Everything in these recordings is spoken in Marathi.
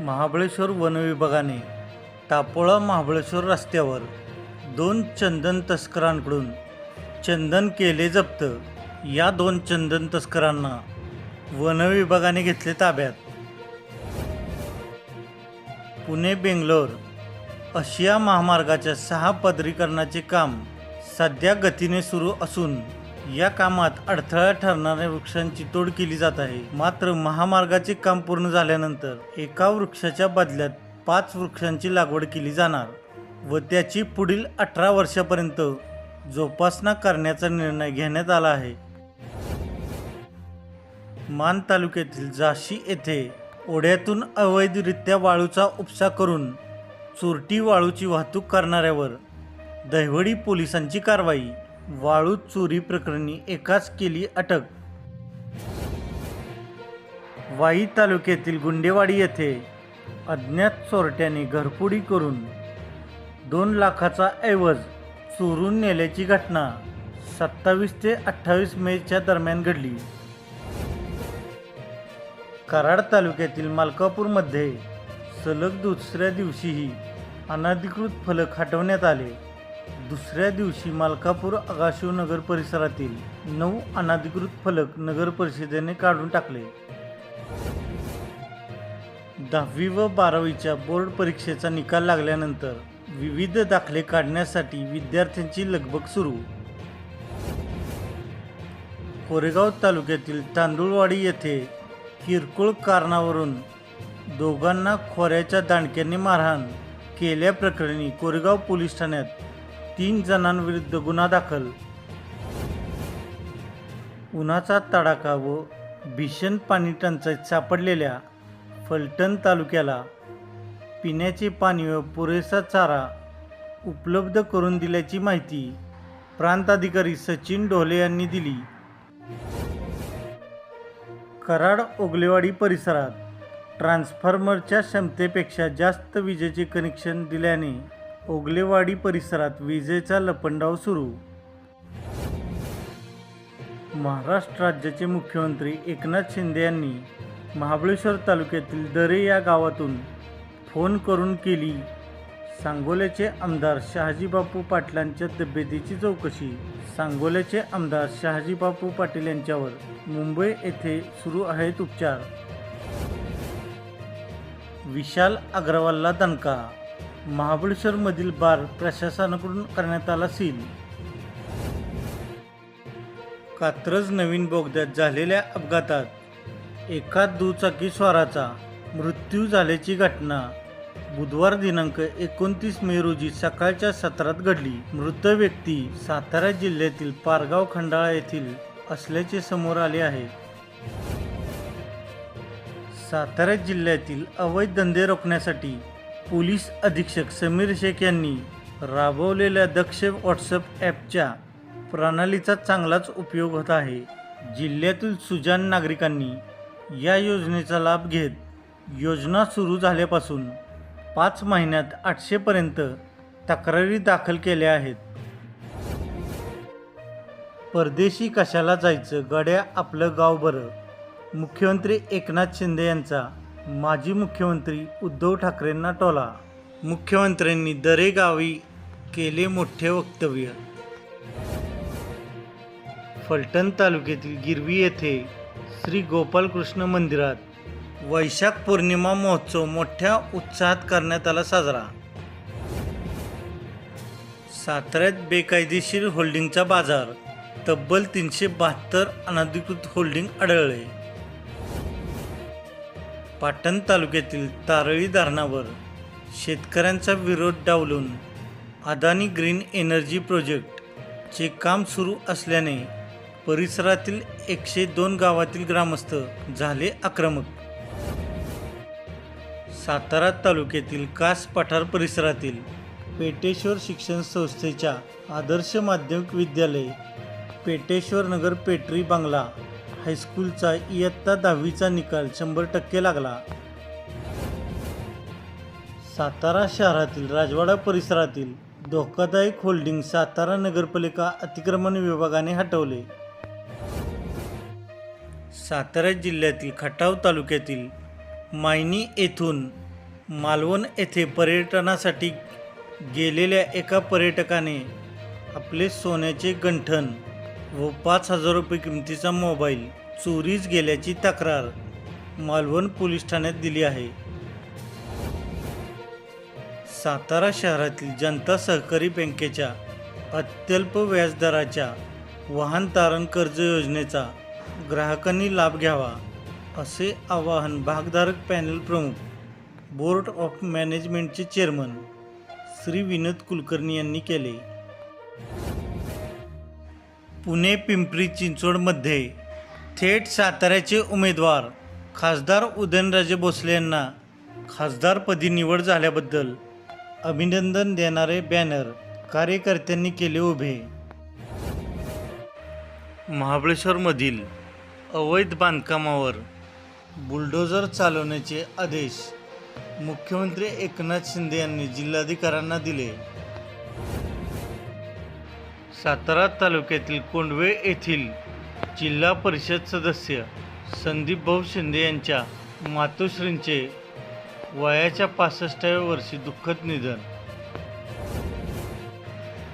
महाबळेश्वर वनविभागाने तापोळा टापोळा महाबळेश्वर रस्त्यावर दोन चंदन तस्करांकडून चंदन केले जप्त. या दोन चंदन तस्करांना वनविभागाने घेतले ताब्यात. पुणे बेंगलोर आशिया महामार्गाच्या सहा पदरीकरणाचे काम सध्या गतीने सुरू असून या कामात अडथळा ठरणाऱ्या वृक्षांची तोड केली जात आहे. मात्र महामार्गाचे काम पूर्ण झाल्यानंतर एका वृक्षाच्या बदल्यात पाच वृक्षांची लागवड केली जाणार व त्याची पुढील अठरा वर्षापर्यंत जोपासना करण्याचा निर्णय घेण्यात आला आहे. मान तालुक्यातील जाशी येथे ओढ्यातून अवैधरित्या वाळूचा उपसा करून चोरटी वाळूची वाहतूक करणाऱ्यावर दहिवडी पोलिसांची कारवाई वाळू चोरी प्रकरणी एकाच केली अटक. वाई तालुक्यातील गुंडेवाडी येथे अज्ञात चोरट्याने घरफोडी करून दोन लाखाचा ऐवज चोरून नेल्याची घटना सत्तावीस ते अठ्ठावीस मेच्या दरम्यान घडली. कराड तालुक्यातील मालकापूरमध्ये सलग दुसऱ्या दिवशीही अनधिकृत फलक हटवण्यात आले. दुसऱ्या दिवशी मालकापूर आगाशिव नगर परिसरातील नऊ अनाधिकृत फलक नगर परिषदेने काढून टाकले. दहावी व बारावीच्या बोर्ड परीक्षेचा निकाल लागल्यानंतर विविध दाखले काढण्यासाठी विद्यार्थ्यांची लगबग सुरू. कोरेगाव तालुक्यातील तांदूळवाडी येथे किरकोळ कारणावरून दोघांना खोऱ्याच्या दांडक्यांनी मारहाण केल्याप्रकरणी कोरेगाव पोलीस ठाण्यात तीन जणांविरुद्ध गुन्हा दाखल. उन्हाचा तडाखा व भीषण पाणी टंचाईत सापडलेल्या फलटण तालुक्याला पिण्याचे पाणी व पुरेसा चारा उपलब्ध करून दिल्याची माहिती प्रांताधिकारी सचिन ढोले यांनी दिली. कराड ओगलेवाडी परिसरात ट्रान्सफॉर्मरच्या क्षमतेपेक्षा जास्त विजेचे कनेक्शन दिल्याने ओगलेवाडी परिसरात विजेचा लपंडाव सुरू. महाराष्ट्र राज्याचे मुख्यमंत्री एकनाथ शिंदे यांनी महाबळेश्वर तालुक्यातील दरे या गावातून फोन करून केली. सांगोल्याचे आमदार शहाजीबापू पाटलांच्या तब्येतीची चौकशी. सांगोल्याचे आमदार शहाजीबापू पाटील यांच्यावर मुंबई येथे सुरू आहेत उपचार. विशाल अग्रवालला दणका महाबळेश्वरमधील बार प्रशासनाकडून करण्यात आला सील. कात्रज नवीन बोगद्यात झालेल्या अपघातात एका दुचाकी स्वाराचा मृत्यू झाल्याची घटना बुधवार दिनांक एकोणतीस मे रोजी सकाळच्या सत्रात घडली. मृत व्यक्ती सातारा जिल्ह्यातील पारगाव खंडाळा येथील असल्याचे समोर आले आहे. सातारा जिल्ह्यातील अवैध धंदे रोखण्यासाठी पोलीस अधीक्षक समीर शेख यांनी राबवलेल्या दक्ष व्हॉट्सअप ॲपच्या प्रणालीचा चांगलाच उपयोग होत आहे. जिल्ह्यातील सुजान नागरिकांनी या योजनेचा लाभ घेत योजना सुरू झाल्यापासून पाच महिन्यात आठशेपर्यंत तक्रारी दाखल केल्या आहेत. परदेशी कशाला जायचं? गड्या आपलं गाव बरं. मुख्यमंत्री एकनाथ शिंदे यांचा माजी मुख्यमंत्री उद्धव ठाकरेंना टोला. मुख्यमंत्र्यांनी दरे गावी केले मोठे वक्तव्य. फलटण तालुक्यातील गिरवी येथे श्री गोपालकृष्ण मंदिरात वैशाख पौर्णिमा महोत्सव मोठ्या उत्साहात करण्यात आला साजरा. साताऱ्यात बेकायदेशीर होल्डिंगचा बाजार तब्बल तीनशे बहात्तर अनधिकृत होल्डिंग आढळले. पाटण तालुक्यातील तारळी धरणावर शेतकऱ्यांचा विरोध डावलून अदानी ग्रीन एनर्जी प्रोजेक्टचे काम सुरू असल्याने परिसरातील एकशे दोन गावातील ग्रामस्थ झाले आक्रमक. सातारा तालुक्यातील कास पठार परिसरातील पेटेश्वर शिक्षण संस्थेच्या आदर्श माध्यमिक विद्यालय पेटेश्वर नगर पेटरी बांगला हायस्कूलचा इयत्ता दहावीचा निकाल शंभर टक्के लागला. सातारा शहरातील राजवाडा परिसरातील धोकादायक होल्डिंग सातारा नगरपालिका अतिक्रमण विभागाने हटवले. सातारा जिल्ह्यातील खटाव तालुक्यातील मायनी येथून मालवण येथे पर्यटनासाठी गेलेल्या एका पर्यटकाने आपले सोन्याचे गंठण व पाच हजार रुपये किमतीचा मोबाईल चोरीस गेल्याची तक्रार मालवण पोलीस ठाण्यात दिली आहे. सातारा शहरातील जनता सहकारी बँकेच्या अत्यल्प व्याजदराच्या वाहन तारण कर्ज योजनेचा ग्राहकांनी लाभ घ्यावा असे आवाहन भागधारक पॅनल प्रमुख बोर्ड ऑफ मॅनेजमेंटचे चेअरमन श्री विनोद कुलकर्णी यांनी केले. पुणे पिंपरी चिंचवडमध्ये थेट साताऱ्याचे उमेदवार खासदार उदयनराजे भोसले यांना खासदारपदी निवड झाल्याबद्दल अभिनंदन देणारे बॅनर कार्यकर्त्यांनी केले उभे. महाबळेश्वरमधील अवैध बांधकामावर बुलडोझर चालवण्याचे आदेश मुख्यमंत्री एकनाथ शिंदे यांनी जिल्हाधिकाऱ्यांना दिले. सातारा तालुक्यातील कोंडवे येथील जिल्हा परिषद सदस्य संदीप भाऊ शिंदे यांच्या मातोश्रींचे वयाच्या पासष्टाव्या वर्षी दुःखद निधन.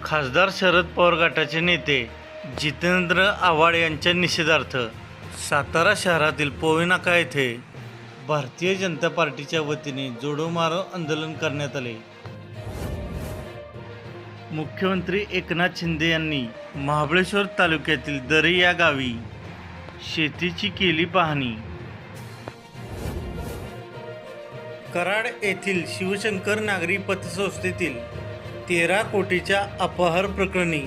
खासदार शरद पवार गटाचे नेते जितेंद्र आव्हाड यांच्या निषेधार्थ सातारा शहरातील पोवेनाका येथे भारतीय जनता पार्टीच्या वतीने जोडो मारो आंदोलन करण्यात आले. मुख्यमंत्री एकनाथ शिंदे यांनी महाबळेश्वर तालुक्यातील दरे या गावी शेतीची केली पाहणी. कराड येथील शिवशंकर नागरी पतसंस्थेतील तेरा कोटीच्या अपहार प्रकरणी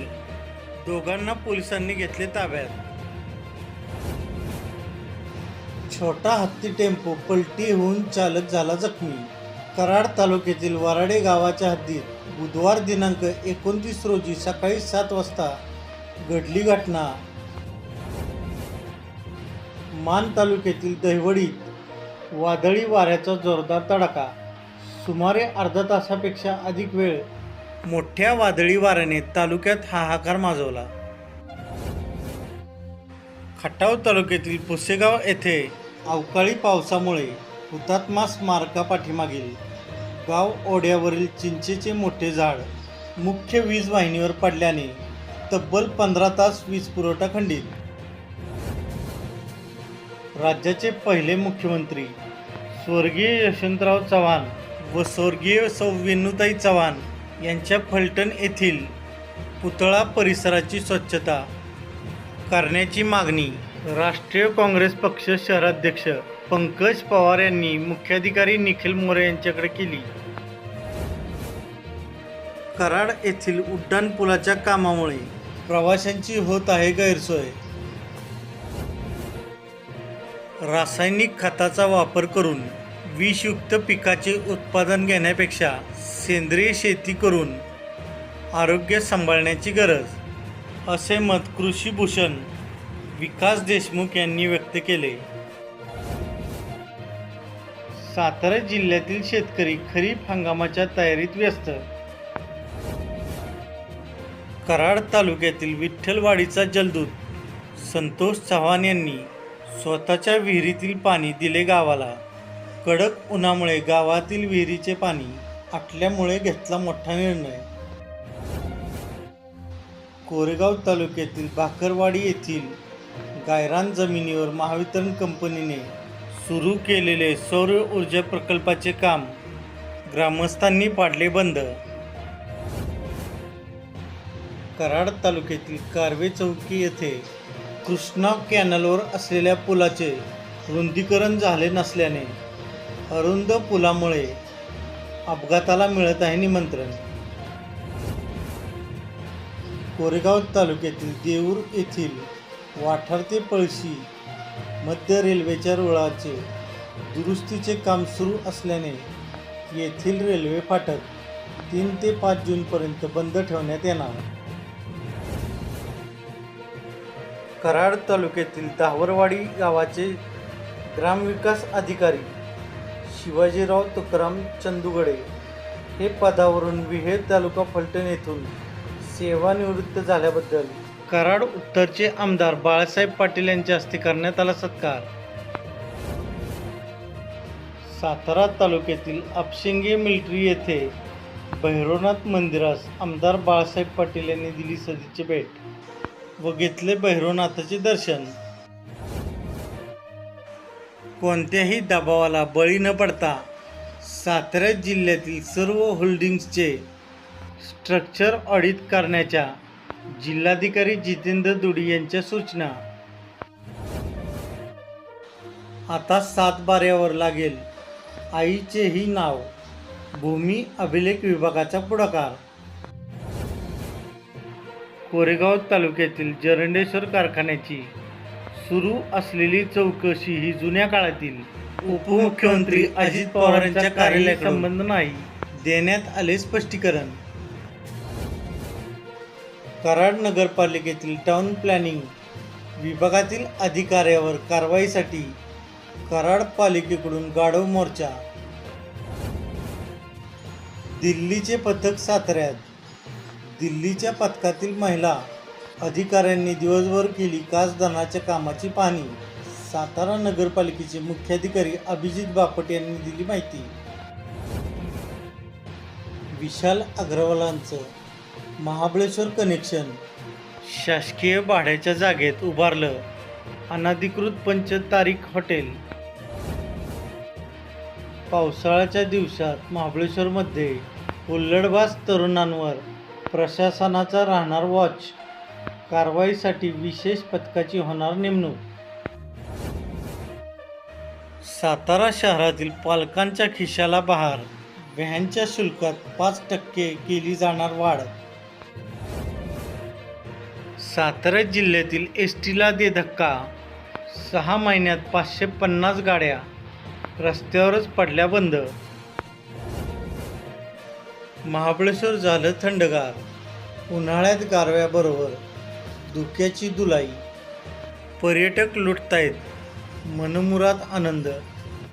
दोघांना पोलिसांनी घेतले ताब्यात. छोटा हत्ती टेम्पो पलटी होऊन चालक झाला जखमी. कराड तालुक्यातील वराडे गावाच्या हद्दीत बुधवार दिनांक एकोणतीस रोजी सकाळी सात वाजता घडली घटना. मान तालुक्यातील दहिवडीत वादळी वाऱ्याचा जोरदार तडाखा. सुमारे अर्धा तासापेक्षा अधिक वेळ मोठ्या वादळी वाऱ्याने तालुक्यात हाहाकार माजवला. खटाव तालुक्यातील पुसेगाव येथे अवकाळी पावसामुळे हुतात्मा स्मारकापाठीमागील गाव ओढ्यावरील चिंचेचे मोठे झाड मुख्य वीज वाहिनीवर पडल्याने तब्बल पंधरा तास वीज पुरवठा खंडित. राज्याचे पहिले मुख्यमंत्री स्वर्गीय यशवंतराव चव्हाण व स्वर्गीय सौ वेणुताई चव्हाण यांच्या फलटण येथील पुतळा परिसराची स्वच्छता करण्याची मागणी राष्ट्रीय काँग्रेस पक्ष शहराध्यक्ष पंकज पवार यांनी मुख्याधिकारी निखिल मोरे यांच्याकडे केली. कराड येथील उड्डाणपुलाच्या कामामुळे प्रवाशांची होत आहे गैरसोय. रासायनिक खताचा वापर करून विषयुक्त पिकाचे उत्पादन घेण्यापेक्षा सेंद्रिय शेती करून आरोग्य सांभाळण्याची गरज असे मत कृषीभूषण विकास देशमुख यांनी व्यक्त केले. सातारा जिल्ह्यातील शेतकरी खरीप हंगामाच्या तयारीत व्यस्त. कराड तालुक्यातील विठ्ठलवाडीचा जलदूत संतोष चव्हाण यांनी स्वतःच्या विहिरीतील पाणी दिले गावाला. कडक उन्हामुळे गावातील विहिरीचे पाणी आटल्यामुळे घेतला मोठा निर्णय. कोरेगाव तालुक्यातील भाकरवाडी येथील गायरान जमिनीवर महावितरण कंपनीने सुरू केलेले सौर ऊर्जा प्रकल्पाचे काम ग्रामस्थांनी पाडले बंद. कराड तालुक्यातील कारवे चौकी येथे कृष्णा कॅनलवर असलेल्या पुलाचे रुंदीकरण झाले नसल्याने अरुंद पुलामुळे अपघाताला मिळत आहे निमंत्रण. कोरेगाव तालुक्यातील देऊर येथील वाठार ते पळशी मध्य रेल्वेच्या रुळाचे दुरुस्तीचे काम सुरू असल्याने येथील रेल्वे फाटक तीन ते पाच जूनपर्यंत बंद ठेवण्यात येणार. कराड तालुक्यातील दावरवाडी गावाचे ग्रामविकास अधिकारी शिवाजीराव तुकाराम चंदुगडे हे पदावरून विहेर तालुका फलटण येथून सेवानिवृत्त झाल्याबद्दल कराड उत्तरचे आमदार बाळासाहेब पाटील यांच्या हस्ते करण्यात आला सत्कार. सातारा तालुक्यातील अपशिंगे मिलिटरी येथे भैरवनाथ मंदिरास आमदार बाळासाहेब पाटील यांनी दिली सदीची भेट व घेतले भैरवनाथाचे दर्शन. कोणत्याही दबावाला बळी न पडता सातारा जिल्ह्यातील सर्व होल्डिंग्सचे स्ट्रक्चर ऑडिट करण्याच्या जिल्हाधिकारी जितेंद्र दुडी यांच्या सूचना. आता सात बाऱ्यावर लागेल. आईचेही नाव. भूमी अभिलेख विभागाचा पुढाकार. कोरेगाव तालुक्यातील जरंडेश्वर कारखान्याची सुरू असलेली चौकशी ही जुन्या काळातील उपमुख्यमंत्री अजित पवारांच्या यांच्या संबंध नाही. देण्यात आले स्पष्टीकरण. कराड नगरपालिकेतील टाउन प्लॅनिंग विभागातील अधिकाऱ्यावर कारवाईसाठी कराड पालिकेकडून गाढव मोर्चा. दिल्लीचे पथक साताऱ्यात दिल्लीच्या पथकातील महिला अधिकाऱ्यांनी दिवसभर केली कासदानाच्या कामाची पाहणी. सातारा नगरपालिकेचे मुख्याधिकारी अभिजित बापट यांनी दिली माहिती. विशाल अग्रवालांचं महाबळेश्वर कनेक्शन शासकीय भाड्याच्या जागेत उभारलं अनधिकृत पंचतारीख हॉटेल. पावसाळ्याच्या दिवसात महाबळेश्वरमध्ये हुल्लडबाज तरुणांवर प्रशासनाचा राहणार वॉच कारवाईसाठी विशेष पथकाची होणार नेमणूक. सातारा शहरातील पालकांच्या खिशाला बहार. व्हॅनच्या शुल्कात पाच टक्के केली जाणार वाढ. सातारा जिल्ह्यातील एस टीला दे धक्का. सहा महिन्यात पाचशे पन्नास गाड्या रस्त्यावरच पडल्या बंद. महाबळेश्वर झालं थंडगार. उन्हाळ्यात गारव्याबरोबर धुक्याची दुलाई पर्यटक लुटतायत. मनमुराद आनंद.